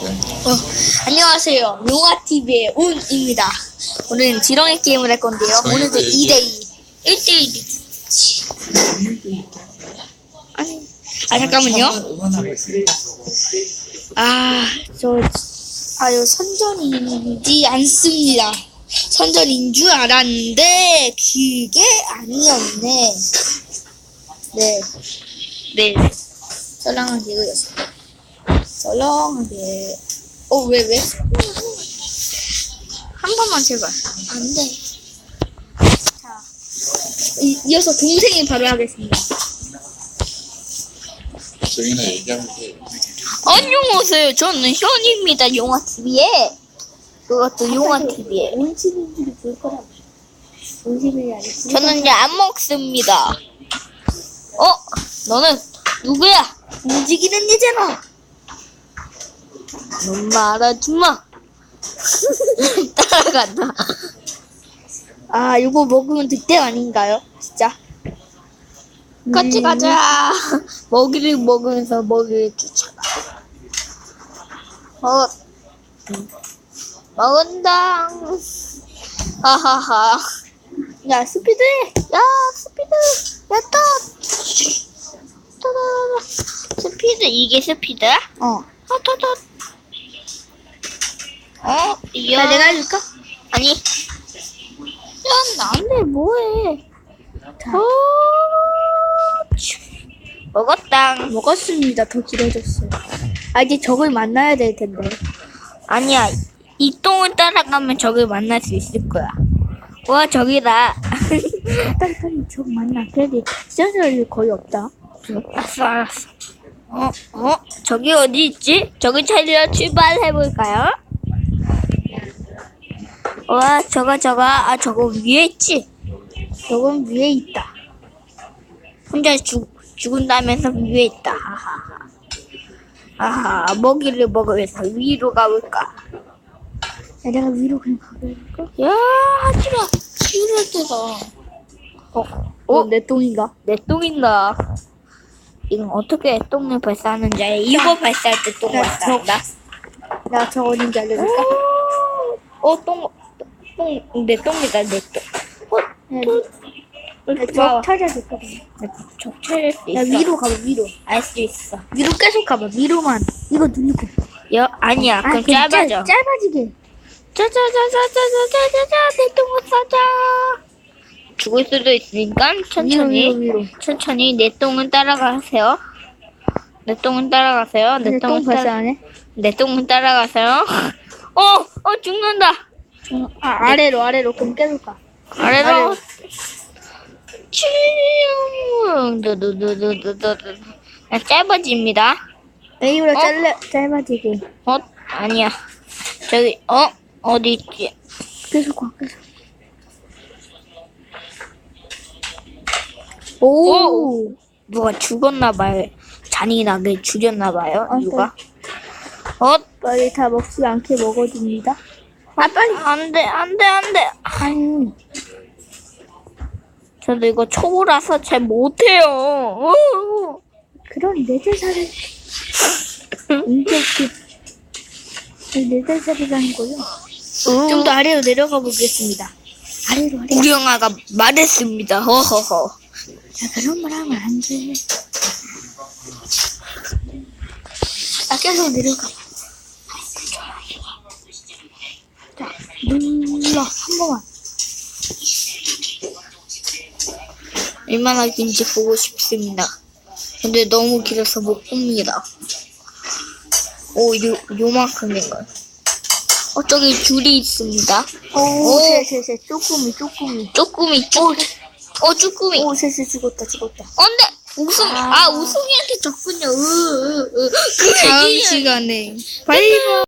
어, 안녕하세요. 용화TV의 운입니다. 오늘은 지렁이 게임을 할 건데요. 오늘도 2대2. 1대1. 아니, 아, 잠깐만요. 아, 저, 아, 이 선전이지 않습니다. 선전인 줄 알았는데, 그게 아니었네. 네. 네. 썰렁한 개그였습니다. 썰렁하게. 어, 왜, 왜? 한 번만 제발. 안 돼. 자. 이, 이어서 동생이 바로 하겠습니다. 저희는 얘기하면 돼. 안녕하세요. 저는 현입니다. 용화TV에. 그것도 용화TV에. 온실인들이 볼 거라고. 온실이 아니지. 저는 이제 안 먹습니다. 어? 너는 누구야? 움직이는 얘잖아. 넌 말하지 마. 따라간다. 아, 이거 먹으면 득템 아닌가요? 진짜. 같이 가자. 먹이를 먹으면서 먹이를 쫓아가. 어, 먹은다. 하하하. 야, 스피드! 야, 스피드! 야, 또! 스피드, 이게 스피드야? 어. 아, 또, 또. 어, 이야. 야, 내가 해줄까? 아니. 야, 나안돼, 뭐해. 어, 치. 먹었다. 먹었습니다. 더 길어졌어요. 아, 이제 적을 만나야 될 텐데. 아니야. 이 똥을 따라가면 적을 만날 수 있을 거야. 와, 저기다. 빨리 빨리 적 만나. 그래도 시청자율 거의 없다. 알았어, 알았어. 어, 어? 저기 어디 있지? 저기 찾으러 출발해볼까요? 와, 저거, 저거, 아, 저거 위에 있지? 적은 위에 있다. 혼자 죽, 죽은다면서 위에 있다. 하하하. 아하, 먹이를 먹으면서 위로 가볼까? 야, 내가 위로 그냥 가볼까? 야, 하지 마. 이럴 때다. 어, 어, 내 똥인가? 내 똥인가? 이건 어떻게 똥을 발사하는지 알아? 이거 발사할 때똥 야, 발사한다? 나저 어딘지 알려줄까? 어, 똥, 똥, 내 똥이다, 내 똥. 와, 적 찾아줄까? 적 찾을 수 있어. 야, 위로 가봐, 위로. 알 수 있어. 위로 계속 가봐, 위로만. 이거 누르고. 여, 아니야, 그럼 그냥 짧아져. 짧, 짧아지게. 짜자자자자자자자자, 내 똥을 싸자. 죽을 수도 있으니까 위로, 천천히, 위로, 위로. 천천히 내 똥은 따라가세요. 내 똥은 따라가세요. 내 내 똥은 똥 따라? 내 똥은 따라가세요. 어, 어, 죽는다. 아, 아래로, 아래로. 그럼 계속 가. 아래로. 치용, 두두두두두두. 야, 짧아집니다. A로 어? 잘라, 짧아지게. 어, 아니야. 저기, 어, 어디 있지? 계속 가, 계속. 오! 누가 죽었나 봐요. 잔인하게 죽였나 봐요, 아, 누가. 어, 빨리 다 먹지 않게 먹어줍니다. 아, 빨리. 안 돼, 안 돼, 안 돼. 아니, 저도 이거 초보라서 잘 못해요. 어. 그런 네대살을 이제 그 네대살이라는 거요. 좀 더 아래로 내려가 보겠습니다. 아래로 아래로. 우리 영화가 말했습니다. 허허허. 야, 그런 말 하면 안 돼. 아, 계속 내려가 봐. 자, 눌러. 한 번만. 얼마나 긴지 보고 싶습니다. 근데 너무 길어서 못 봅니다. 오, 요, 요만큼인가요? 어, 저기 줄이 있습니다. 오, 오. 세, 세, 세. 쪼꾸미, 쪼꾸미. 쪼꾸미, 쪼, 어, 쪼꾸미. 오, 세, 세. 죽었다, 죽었다. 어, 근데, 우승, 아, 우승이한테 졌군요. 으, 으, 으. 그 얘기는- 시간에. 바이바이.